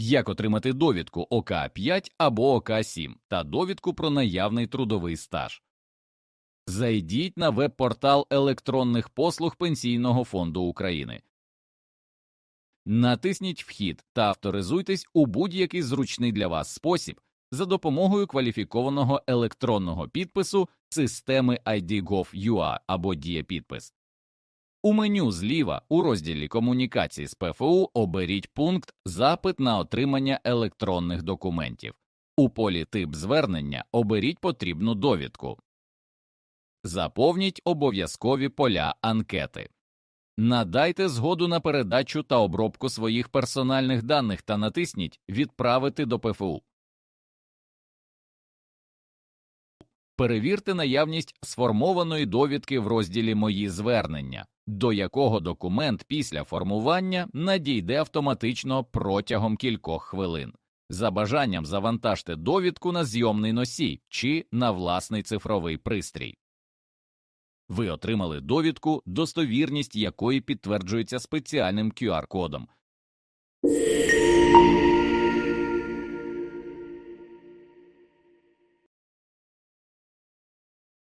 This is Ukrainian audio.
Як отримати довідку ОК-5 або ОК-7 та довідку про наявний трудовий стаж? Зайдіть на веб-портал електронних послуг Пенсійного фонду України. Натисніть Вхід та авторизуйтесь у будь-який зручний для вас спосіб за допомогою кваліфікованого електронного підпису системи ID.gov.ua або Дієпідпис. У меню зліва у розділі Комунікації з ПФУ оберіть пункт Запит на отримання електронних документів. У полі Тип звернення оберіть потрібну довідку. Заповніть обов'язкові поля анкети. Надайте згоду на передачу та обробку своїх персональних даних та натисніть Відправити до ПФУ. Перевірте наявність сформованої довідки в розділі Мої звернення, до якого документ після формування надійде автоматично протягом кількох хвилин. За бажанням завантажте довідку на зйомний носій чи на власний цифровий пристрій. Ви отримали довідку, достовірність якої підтверджується спеціальним QR-кодом.